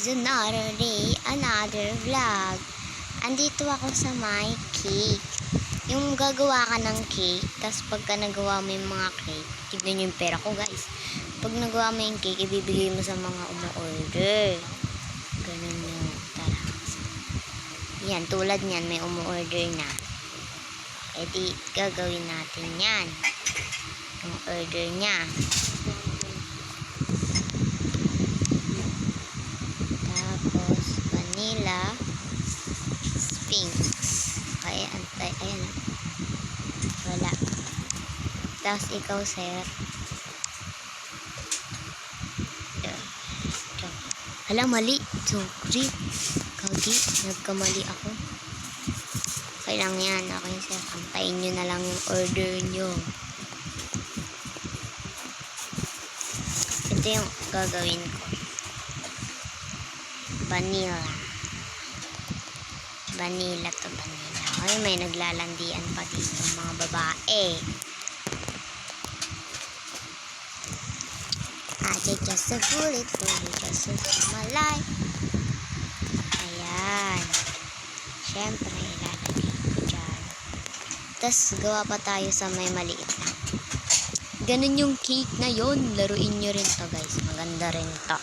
guys, another day, another vlog. Andito ako sa my cake. Yung gagawa ka ng cake, tapos pagka nagawa mo yung mga cake, tignan nyo yung pera ko guys. Pag nagawa mo yung cake, ibibigay mo sa mga umu-order. Ganun yun. Tara. Yan, tulad niyan, may umu-order na. E di, gagawin natin yan. Yung order niya. Tapos, vanilla, sphinx. Okay, antay, ayan. Wala. Tapos, ikaw, sir. Hala, mali. Sorry. Kagi, nagkamali ako. Okay lang yan. Okay, sir. Antayin nyo na lang yung order nyo. Ito yung gagawin ko vanilla. Vanilla to vanilla. Ay, may naglalandian pa dito mga babae. Did just a bullet you, just a life. Ayan. Siyempre, ilalagay ko dyan. Tapos, gawa pa tayo sa may maliit na. Ganun yung cake na yon Laruin nyo rin to, guys. Maganda rin to.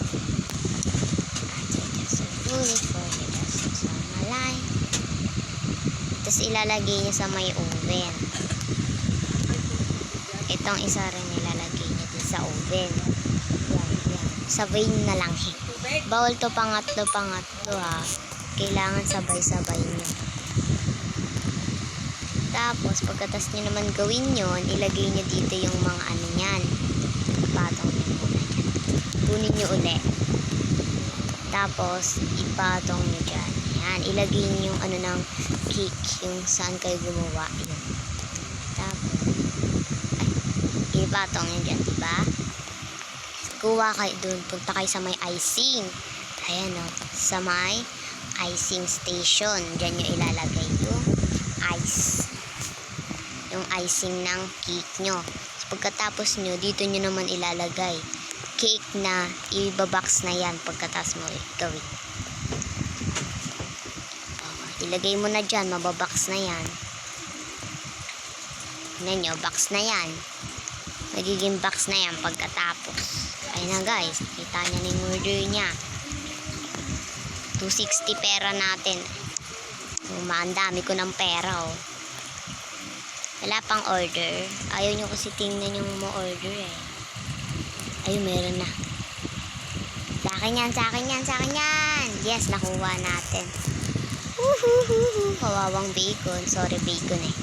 Just a bullet for you, just a malay. Tapos ilalagay niya sa may oven. Itong isa rin ilalagay niya din sa oven. Yan, yan. Sabay na lang. Bawal to pangatlo, pangatlo ha. Kailangan sabay-sabay niyo. Tapos, pagkatas niyo naman gawin yon, ilagay niyo dito yung mga ano niyan. Patong niyo muna. Kunin niyo uli. Tapos, ipatong nyo dyan. Yan, ilagay nyo yung ano ng cake, yung saan kayo gumawa. Yun. Tapos, ay, ipatong nyo dyan, diba? Kuha kayo dun, punta kayo sa may icing. Ayan o, sa may icing station. Dyan nyo ilalagay yung ice. Yung icing ng cake nyo. So, pagkatapos nyo, dito nyo naman ilalagay cake na ibabox na yan pagkatas mo gawin. Ilagay mo na dyan, mababox na yan. Tingnan nyo, box na yan. Magiging box na yan pagkatapos. Ayun na guys, kita niya na yung order niya. 260 pera natin. Oh, ang dami ko ng pera oh. Wala pang order. Ayaw nyo kasi tingnan yung mo order eh. Ayun, meron na. Sa akin yan, sa akin yan, sa akin yan. Yes, nakuha natin. Kawawang bacon. Sorry, bacon eh.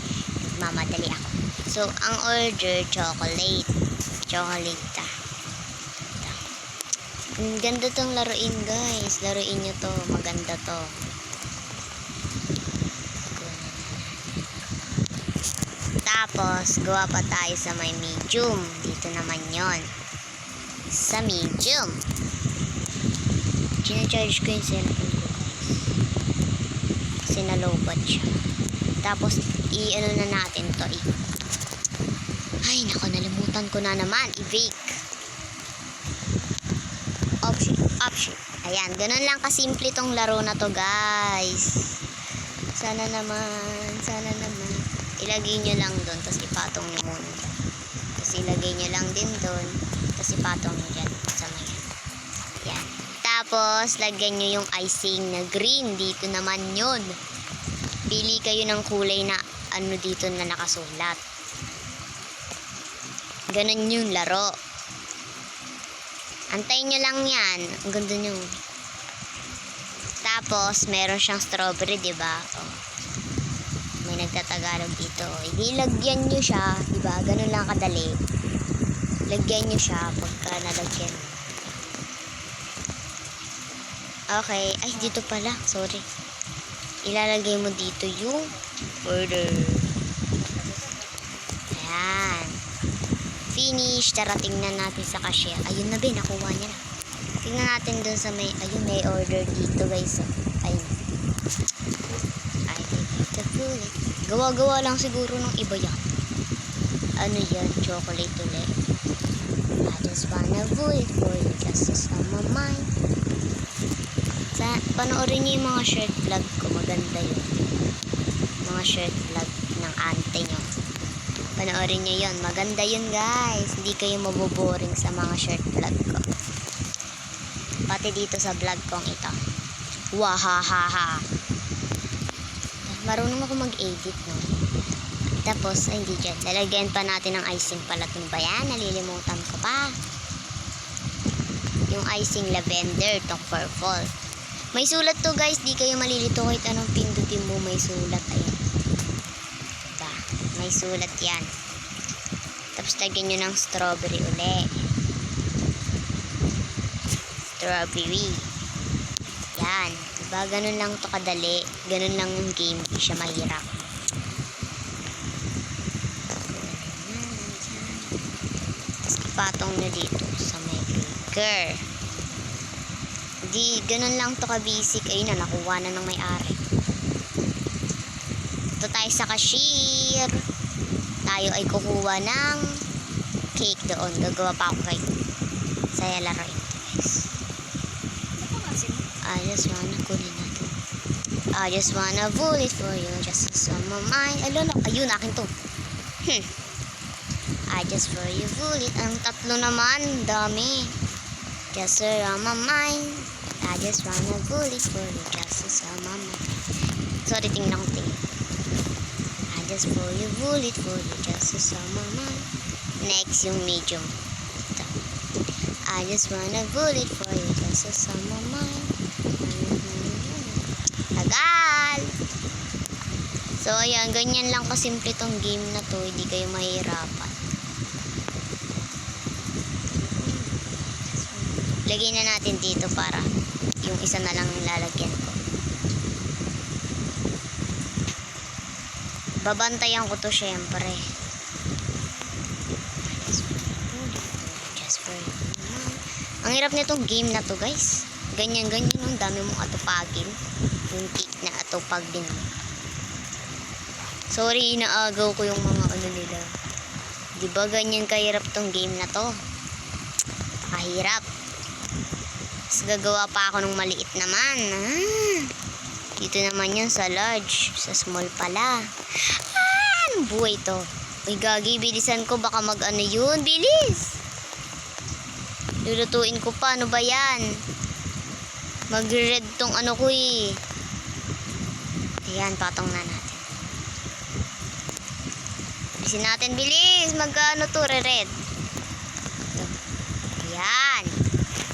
Mamadali ako. So, ang order, chocolate. Chocolate ta. Ganda tong laruin, guys. Laruin nyo to. Maganda to. Tapos, gawa pa tayo sa may medium. Dito naman yon sa medium. Sinacharge ko yung cellphone nalobat siya. Tapos, i-ano na natin to. I Ay, nako, nalimutan ko na naman. I-bake. Option. Option. Ayan, ganun lang kasimple tong laro na to guys. Sana naman, sana naman. Ilagay nyo lang doon, tapos ipatong nyo muna. Tapos ilagay nyo lang din doon. Tapos ipatong nyo dyan. Tapos, lagyan nyo yung icing na green. Dito naman yun. Pili kayo ng kulay na ano dito na nakasulat. Ganon yung laro. Antayin nyo lang yan. Ang ganda nyo. Tapos, meron siyang strawberry, di ba? Oh. May nagtatagalog dito. Hindi lagyan nyo siya, di ba? Ganun lang kadali lagyan nyo siya pagka nalagyan. Okay. Ay, dito pala. Sorry. Ilalagay mo dito yung order. Ayan. Finish. Tara, tingnan natin sa cashier. Ayun na, be. Nakuha niya na. Tingnan natin dun sa may, ayun, may order dito, guys. Ayun. Ay, dito ulit. Gawa-gawa lang siguro ng iba yan. Ano yan? Chocolate ulit. I just wanna vote for you just as on my mind. Sa, panoorin niyo yung mga shirt vlog ko. Maganda yun. Mga shirt vlog ng ante nyo. Panoorin niyo yun. Maganda yun guys. Hindi kayo maboboring sa mga shirt vlog ko. Pati dito sa vlog kong ito. Wahahaha. Marunong ako mag-edit, no? Tapos, ay hindi dyan. Lalagyan pa natin ng icing pala. Ano ba yan? Nalilimutan ko pa. Yung icing lavender, tong purple. May sulat to guys. Di kayo malilito kahit anong pindutin mo. May sulat. Ayan. Diba? May sulat yan. Tapos lagyan nyo ng strawberry uli. Strawberry. Yan. Diba? Ganun lang to kadali. Ganun lang yung game. Di siya mahirap. Tapos ipatong nyo dito sa may clicker. Di, ganun lang to ka-basic. Ayun na, nakuha na ng may-ari. Ito tayo sa cashier. Tayo ay kukuha ng cake doon. Gagawa pa ako cake. Saya laruin to guys. I just wanna kunin natin. I just wanna bullet for you. Just some of mine. Ayun, ayun, akin to. Hmm. I just for you bullet. Ang tatlo naman. Dami. Just on my mind. Just wanna for you. Just on my mind. Sorry, tingnan ko tingnan. I just bullet for you. Just on my mind. Next, yung medium. Ito. I just wanna bullet for you. Just on my mind. Tagal! So, ayan, ganyan lang kasimple tong game na to. Hindi kayo mahirapan. Lagay na natin dito para yung isa na lang lalagyan ko. Babantayan ko to syempre. Ang hirap nitong game na to guys. Ganyan ganyan yung dami mong atupagin. Yung cake na atupag din. Sorry, inaagaw ko yung mga ano nila. Di ba ganyan kahirap tong game na to? Kahirap. Tapos gagawa pa ako ng maliit naman. Ah, dito naman yun sa large. Sa small pala. Ah, anong buhay to? Uy, gagi, bilisan ko. Baka mag-ano yun. Bilis! Lulutuin ko pa. Ano ba yan? Mag-red tong ano ko eh. Ayan, patong na natin. Bilisin natin, bilis! Mag-ano to, re-red. Ito. Ayan.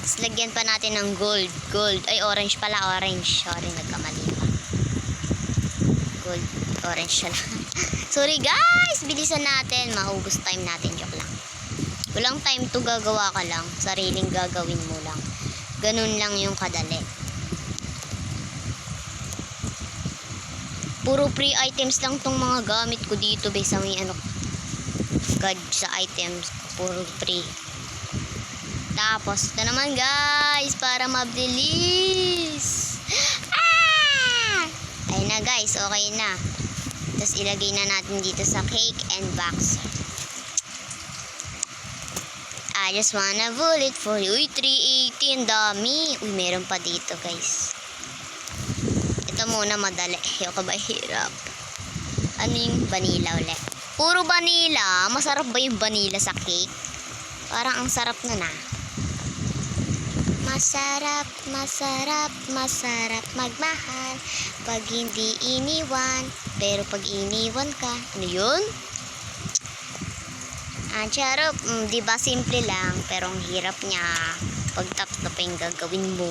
Tapos lagyan pa natin ng gold. Gold. Ay, orange pala. Orange. Sorry, nagkamali pa. Gold. Orange siya. Sorry guys! Bilisan natin. Maubos time natin. Joke lang. Walang time to gagawa ka lang. Sariling gagawin mo lang. Ganun lang yung kadali. Puro free items lang tong mga gamit ko dito. Be, sa may ano. God, sa items. Puro free. Tapos, ito naman guys, para mabilis. Ah! Ayun na guys, okay na. Tapos ilagay na natin dito sa cake and box. I just wanna bullet for you. Uy, 380, ang dami. Uy, meron pa dito guys. Ito muna madali. Ayoko ba hirap? Ano yung vanilla ulit? Puro vanilla. Masarap ba yung vanilla sa cake? Parang ang sarap na na. Masarap, masarap, masarap magmahal. Pag hindi iniwan Pero pag iniwan ka Ano yun? Ah, charot. Mm, Di ba simple lang Pero ang hirap niya. Pag tatlo pa yung gagawin mo.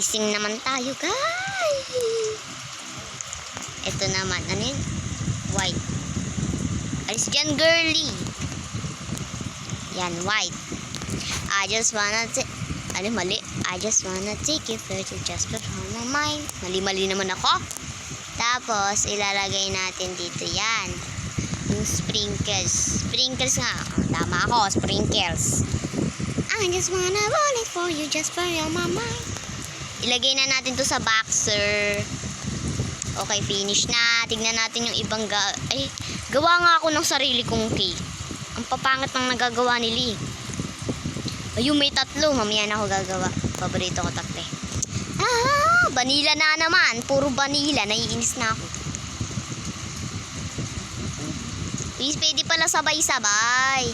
Icing naman tayo guys! Ito naman Ano yun? White. Alis dyan girly! Yan white. I just wanna t- ano mali? I just wanna take you further just for my mind. Mali-mali naman ako. Tapos, ilalagay natin dito yan. Yung sprinkles. Sprinkles nga. Tama ako, sprinkles. I just wanna want it for you just for your mama. Ilagay na natin to sa boxer. Okay, finish na. Tignan natin yung ibang ga... Ay, gawa nga ako ng sarili kong cake. Ang papangit ng nagagawa ni Lee. Ayun, may tatlo. Mamaya na ako gagawa. Paborito ko eh. Ah! vanilla na naman. Puro vanilla. Naiinis na ako. Please, pwede pala sabay-sabay.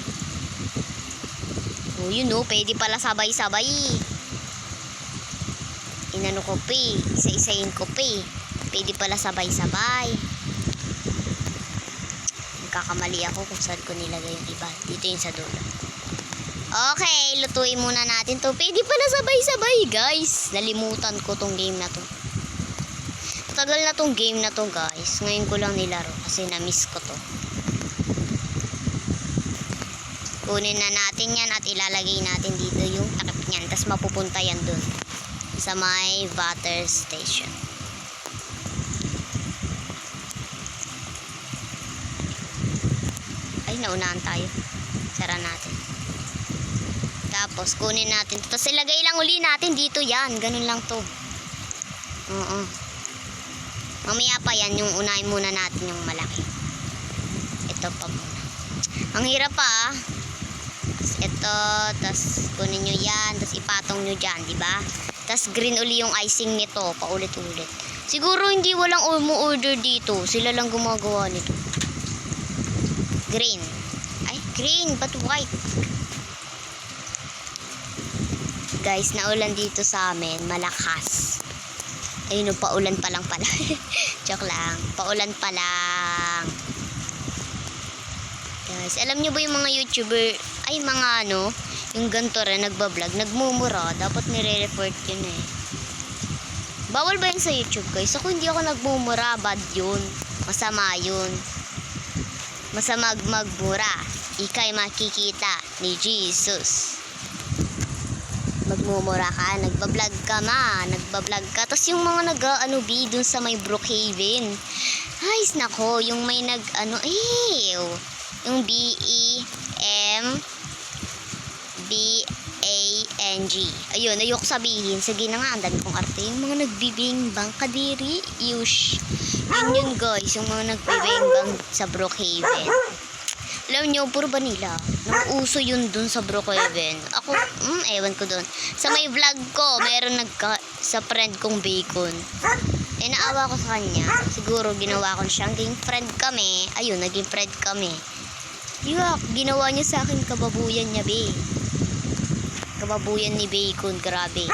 Oh, yun oh, pwede pala sabay-sabay. Inano ko pa. Isa-isayin ko pa. Pwede pala sabay-sabay. Nagkakamali ako kung saan ko nilagay yung iba. Dito yung sa dulo. Okay, lutuin muna natin to. Pwede pala sabay-sabay, guys. Nalimutan ko tong game na to. Tagal na tong game na to, guys. Ngayon ko lang nilaro kasi na-miss ko to. Kunin na natin yan at ilalagay natin dito yung takip niyan. Tapos mapupunta yan dun sa may water station. Ay, naunahan tayo. Sara natin. Tapos, kunin natin. Tapos, ilagay lang uli natin dito yan. Ganun lang to. Oo. Mamaya pa yan, yung unahin muna natin yung malaki. Ito pa muna. Ang hirap pa ah. Tapos ito, tapos kunin nyo yan, tapos ipatong nyo dyan, ba? Tapos green uli yung icing nito, paulit-ulit. Siguro hindi walang umu-order dito. Sila lang gumagawa nito. Green. Ay, green, but white? Guys, naulan dito sa amin, malakas. Ayun, oh, paulan pa lang pala. Joke lang. Paulan pa lang. Guys, alam nyo ba yung mga YouTuber, ay mga ano, yung ganito rin, nagbablog, nagmumura, dapat nire-report yun eh. Bawal ba yun sa YouTube guys? Ako hindi ako nagmumura, bad yun. Masama yun. Masama magmura. Ika'y makikita ni Jesus. Magmumura ka, nagbablog ka ma, nagbablog ka. Tapos yung mga nag-ano B dun sa may Brookhaven. Ay, nako, yung may nag, ano, ew. Yung B-E-M B-A-N-G. Ayun, ayoko sabihin. Sige na nga, ang dami kong arte. Yung mga nagbibingbang kadiri, yush. Yun yun guys, yung mga nagbibingbang sa Brookhaven. Alam nyo, puro vanilla. Nauuso yun dun sa Brookhaven. Ako, mm, ewan ko dun. Sa may vlog ko, meron nagka, sa friend kong bacon. Eh, naawa ko sa kanya. Siguro ginawa ko siyang naging friend kami. Ayun, naging friend kami. Yuck, ginawa niya sa akin kababuyan niya, be. Kababuyan ni Bacon, grabe.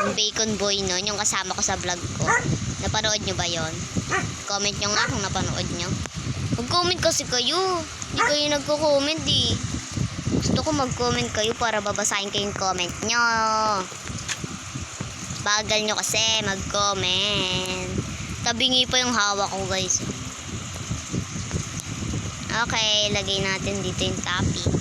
Yung Bacon Boy nun, yung kasama ko sa vlog ko. Napanood niyo ba yon? Comment nyo nga kung napanood nyo. Mag-comment kasi kayo. Hindi kayo nagko-comment eh. Gusto ko mag-comment kayo para babasahin kayong comment nyo. Bagal nyo kasi mag-comment. Tabingi pa yung hawak ko guys. Okay, lagay natin dito yung topping.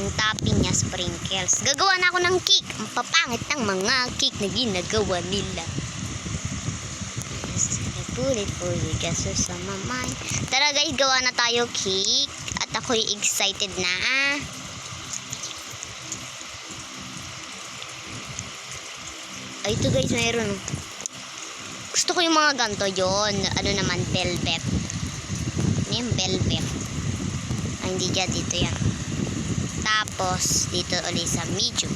Yung topping niya, sprinkles. Gagawa na ako ng cake. Ang papangit ng mga cake na ginagawa nila. Yes, I put it for you just so my mind. Tara guys, gawa na tayo cake. At ako'y excited na. Ay, ito guys, mayroon. Gusto ko yung mga ganto yon Ano naman, velvet. Ano yung velvet? Ay, hindi dyan. Dito yan. Tapos, dito ulit sa medium.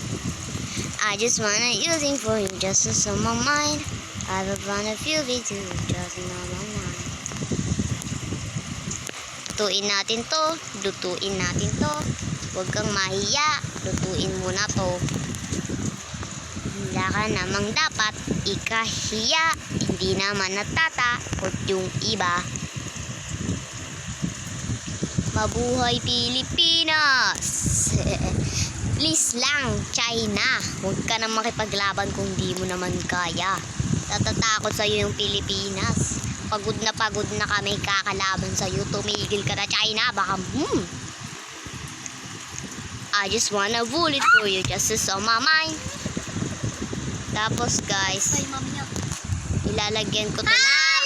I just wanna using for you just to sum my mind. I will run a few videos just in my mind. Lutuin natin to. Lutuin natin to. Huwag kang mahiya. Lutuin muna to. Wala ka namang dapat ikahiya. Hindi naman natatakot yung iba. Mabuhay Pilipinas! Please lang, China. Huwag ka nang makipaglaban kung di mo naman kaya. Natatakot sa'yo yung Pilipinas. Pagod na pagod na kami kakalaban sa'yo. Tumigil ka na, China. Baka, hmm. I just wanna bullet for you just as on my mind. Tapos, guys, ilalagyan ko to na... Ah,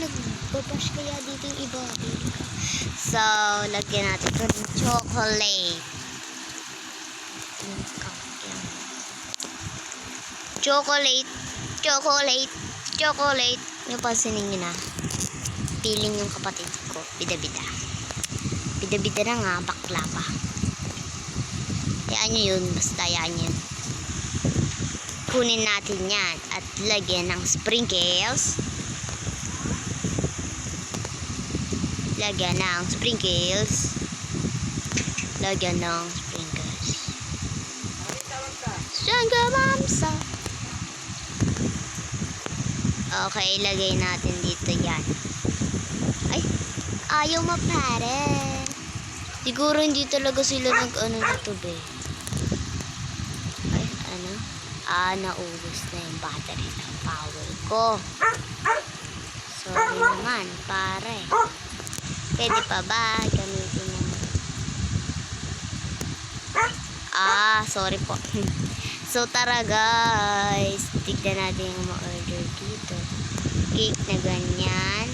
nagbabash kaya dito yung iba. So, lagyan natin ito ng chocolate. Chocolate, chocolate, chocolate. Yung pansinin nyo na. Piling yung kapatid ko. Bida-bida. Bida-bida na nga, bakla pa. Yaan nyo yun, basta yaan yun. kunin natin yan at lagyan ng sprinkles. Lagyan ng sprinkles. Lagyan ng sprinkles. Sugar mamsa. Okay, lagay natin dito yan. Ay, ayaw mapare. Siguro hindi talaga sila nag-ano nito, be. Ay, ano? Ah, naubos na yung battery ng power ko. Sorry naman, pare. Pwede pa ba gamitin mo? Ah, sorry po. so, tara guys. Tignan natin yung dito. Cake na ganyan.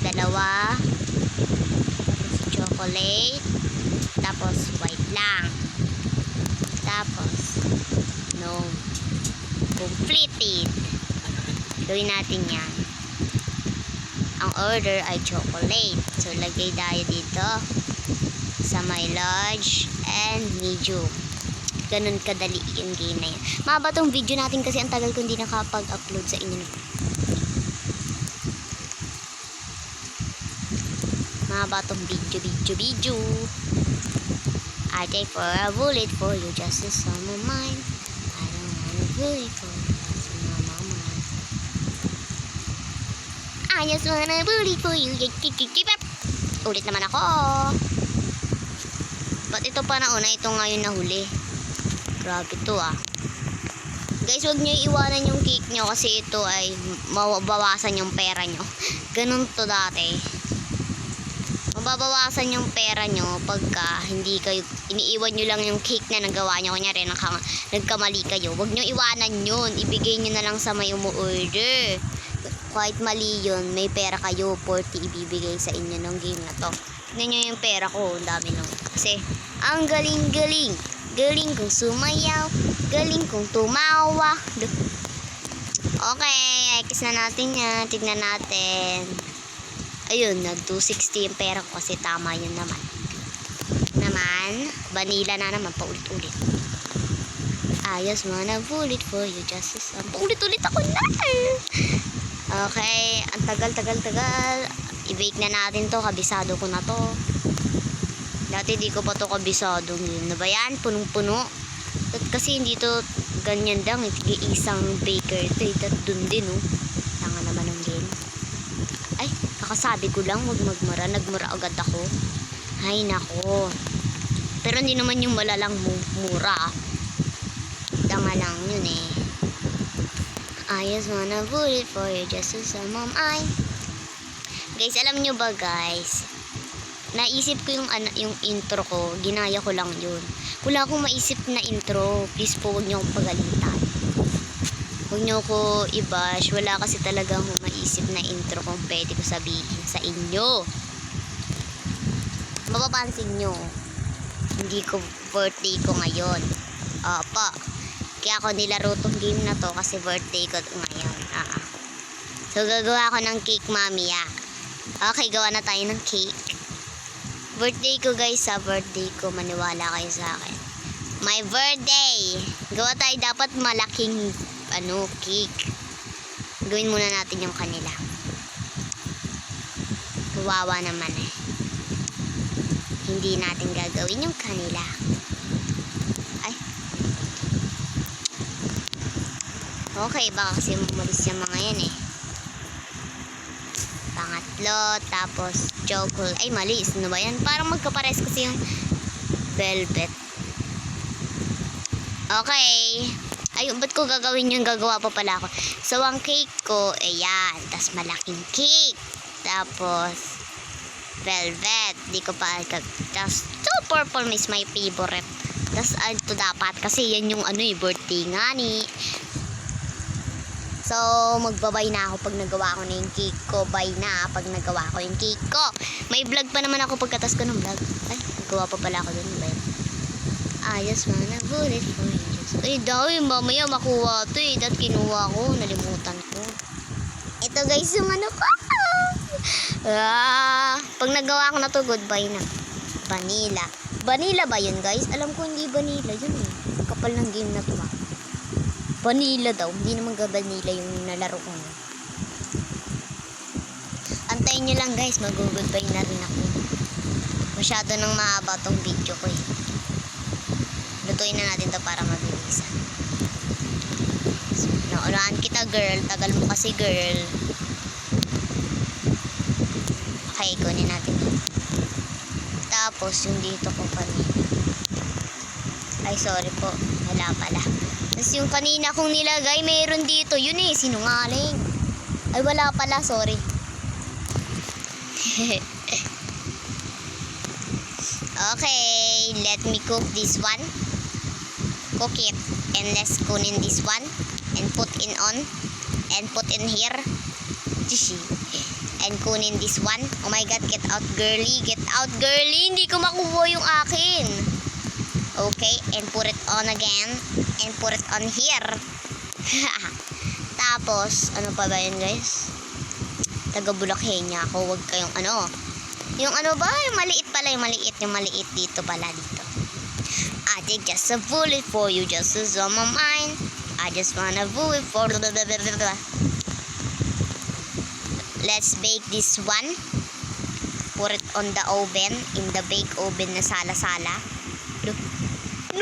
Dalawa. Tapos chocolate. Tapos white lang. Tapos, no. Completed. Gawin natin yan. Ang order ay chocolate. So, lagay tayo dito sa my large and medium. Ganun kadali yung game na yan. Mahaba tong video natin kasi ang tagal ko hindi nakapag-upload sa inyo. Mahaba tong video, video, video. I take for a bullet for you just as some of mine. I don't wanna bullet for you just as some of mine. I just wanna bullet for you. Ulit naman ako. Ba't ito pa nauna? Ito ngayon nahuli. Grabe to ah. Guys, huwag nyo iwanan yung cake nyo kasi ito ay mabawasan yung pera nyo. Ganun to dati. Mababawasan yung pera nyo pagka hindi kayo, iniiwan nyo lang yung cake na nagawa nyo. Kunyari, naka, nagkamali kayo. Huwag nyo iwanan yun. Ibigay nyo na lang sa may umu-order. Kahit mali yun, may pera kayo. 40 ibibigay sa inyo ng game na to. Tignan nyo yung pera ko. Ang dami nung. Kasi, ang galing-galing. Galing kong sumayaw. Galing kong tumawa. Okay, ikis na natin yan. Tignan natin. Ayun, nag 260 yung pera ko kasi tama yun naman. Naman, vanilla na naman, paulit-ulit. Ayos mo na bullet for you just as um, Paulit-ulit ako na. Okay, ang tagal-tagal-tagal. I-bake na natin to, kabisado ko na to. Dati di ko pa to kabisado. Yun na ba yan? Punong-puno. At kasi hindi to ganyan lang. Iti isang baker ito. Ito dun din, oh. Tanga naman ng game. Ay, kakasabi ko lang, wag magmura. Nagmura agad ako. Ay, nako. Pero hindi naman yung malalang mu- mura. Tanga lang yun eh. I just wanna bullet for you just as some of mine. Guys, alam nyo ba guys? Naisip ko yung, ano, yung intro ko. Ginaya ko lang yun. Wala akong maisip na intro. Please po, huwag nyo akong pagalitan. Huwag nyo ko i-bash. Wala kasi talaga akong maisip na intro kung pwede ko sabihin sa inyo. Mapapansin nyo. Hindi ko birthday ko ngayon. Opo. Kaya ako nilaro tong game na to kasi birthday ko ngayon. Ah. So, gagawa ako ng cake, mami, ah. Okay, gawa na tayo ng cake. Birthday ko, guys, sa birthday ko. Maniwala kayo sa akin. My birthday! Gawa tayo dapat malaking, ano, cake. Gawin muna natin yung kanila. Kawawa naman eh. Hindi natin gagawin yung kanila. Ay, Okay, baka kasi umalis yung mga yan eh. Pangatlo, tapos chocolate. Ay, mali. Ano ba yan? Parang magkapares kasi yung velvet. Okay. Ayun, ba't ko gagawin yung gagawa pa pala ako? So, ang cake ko, ayan. Tapos malaking cake. Tapos, velvet. Di ko pa. Tapos, to purple is my favorite. Tapos, ano to dapat? Kasi yan yung ano eh, birthday nga ni. So, magbabay na ako pag nagawa ko na yung cake ko. Bye na pag nagawa ko yung cake ko. May vlog pa naman ako pagkatas ko ng vlog. Ay, nagawa pa pala ako dun. Ba yun? Ayos man na bullet for you. Ay, dawi, mamaya makuha to eh. Dahil kinuha ko, nalimutan ko. Ito guys, yung ano ko. Ah, pag nagawa ko na to, goodbye na. Vanilla. Vanilla ba yun, guys? Alam ko hindi vanilla yun eh. Kapal ng game na to ah. Vanilla daw. Hindi naman ga vanilla yung nalaro ko. Antayin nyo lang guys, mag-goodbye na rin ako. Masyado nang mahaba tong video ko eh. Lutuin na natin to para mabilisan. So, naunahan kita girl. Tagal mo kasi girl. Okay, kunin natin. Tapos, yung dito ko kanina. Ay, sorry po. Wala pala. Tapos yung kanina kong nilagay, mayroon dito. Yun eh, sinungaling. Ay, wala pala. Sorry. okay, let me cook this one. Cook it. And let's kunin this one. And put in on. And put in here. Tishi. And kunin this one. Oh my god, get out girly. Get out girly. Hindi ko makuha yung akin. Okay, and put it on again. And put it on here. Tapos, ano pa ba yun guys? Taga Bulakhenya ako. Huwag kayong ano. Yung ano ba? Yung maliit pala. Yung maliit. Yung maliit dito pala dito. I take just a bullet for you just as on my mind. I just wanna bullet for Let's bake this one. Put it on the oven. In the bake oven na sala-sala.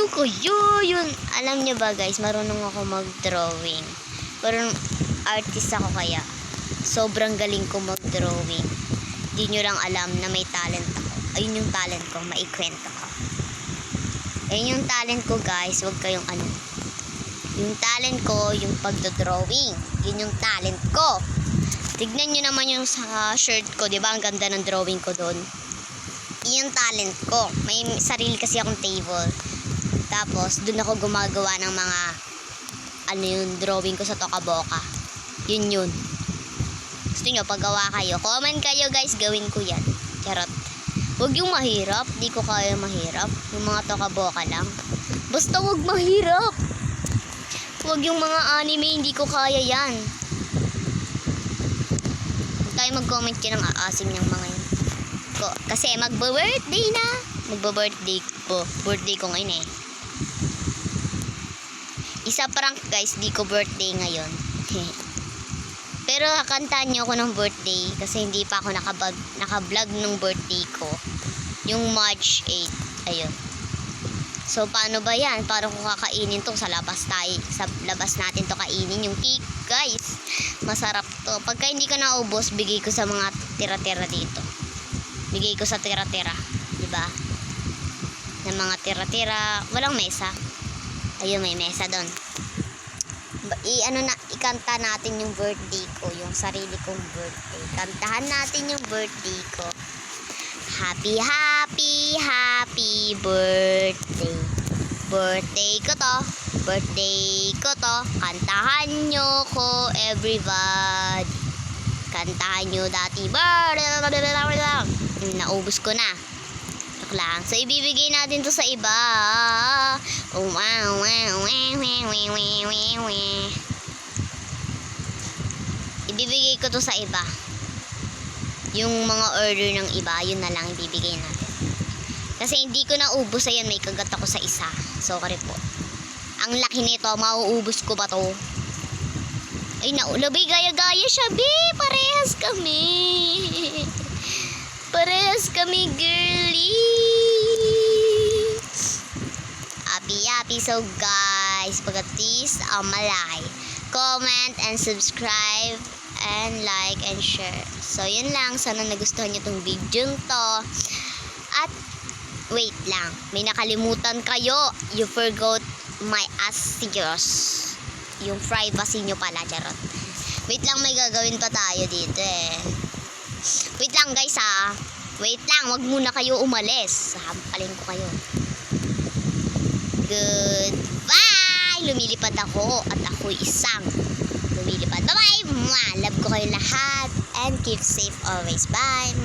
Ano kayo? Yun. Alam niyo ba guys, marunong ako mag-drawing. Marunong artist ako kaya. Sobrang galing ko mag-drawing. Di nyo lang alam na may talent ako. Ayun yung talent ko, maikwento ko. Ayun yung talent ko guys, huwag kayong ano. Yung talent ko, yung pagdodrawing. Yun yung talent ko. Tignan nyo naman yung sa shirt ko, di ba? Ang ganda ng drawing ko doon. Yung talent ko. May sarili kasi akong table. Tapos, doon ako gumagawa ng mga ano yun, drawing ko sa Tokaboka. Yun yun. Gusto nyo, paggawa kayo. Comment kayo guys, gawin ko yan. Charot. Huwag yung mahirap. Di ko kaya mahirap. Yung mga Tokaboka lang. Basta huwag mahirap. Huwag yung mga anime, hindi ko kaya yan. Huwag tayo mag-comment yun ng aasim ng mga yun. Kasi magbo-birthday na. Magbo-birthday ko. Birthday ko ngayon eh. Isa prank guys, di ko birthday ngayon. Pero kantahan niyo ako ng birthday kasi hindi pa ako nakabag, naka-vlog nung birthday ko. Yung March 8. Ayun. So, paano ba yan? Paano ko kakainin to sa labas tayo? Sa labas natin to kainin yung cake, guys. Masarap to. Pagka hindi ko naubos, bigay ko sa mga tira-tira dito. Bigay ko sa tira-tira. di ba? Ng mga tira-tira. Walang mesa. Ayun, may mesa doon. Ba- I, ano na, ikanta natin yung birthday ko. Yung sarili kong birthday. Kantahan natin yung birthday ko. Happy, happy, happy birthday. Birthday ko to. Birthday ko to. Kantahan nyo ko, everybody. Kantahan nyo dati. Naubos ko na joke lang. So, ibibigay natin to sa iba. Wow, wow, wow, wow, wow. Ibibigay ko to sa iba. Yung mga order ng iba, yun na lang ibibigay natin. Kasi hindi ko naubos. Ayan, may kagat ako sa isa. Sorry po. Ang laki nito, mauubos ko ba to? Ay, naulabi. Gaya-gaya siya, be. Parehas kami. Parehas kami, girl. So, guys, pagkatis, um, malay. Comment and subscribe and like and share. So, yun lang. Sana nagustuhan nyo tong video to. At, wait lang. May nakalimutan kayo. You forgot my assios. Yung privacy nyo pala, charot. Wait lang, may gagawin pa tayo dito eh. Wait lang guys ha. Wait lang, wag muna kayo umalis. Hampalin ko kayo. Goodbye! Lumilipad ako at ako'y isang lumilipad. Bye-bye! Love ko kayo lahat and keep safe always. Bye!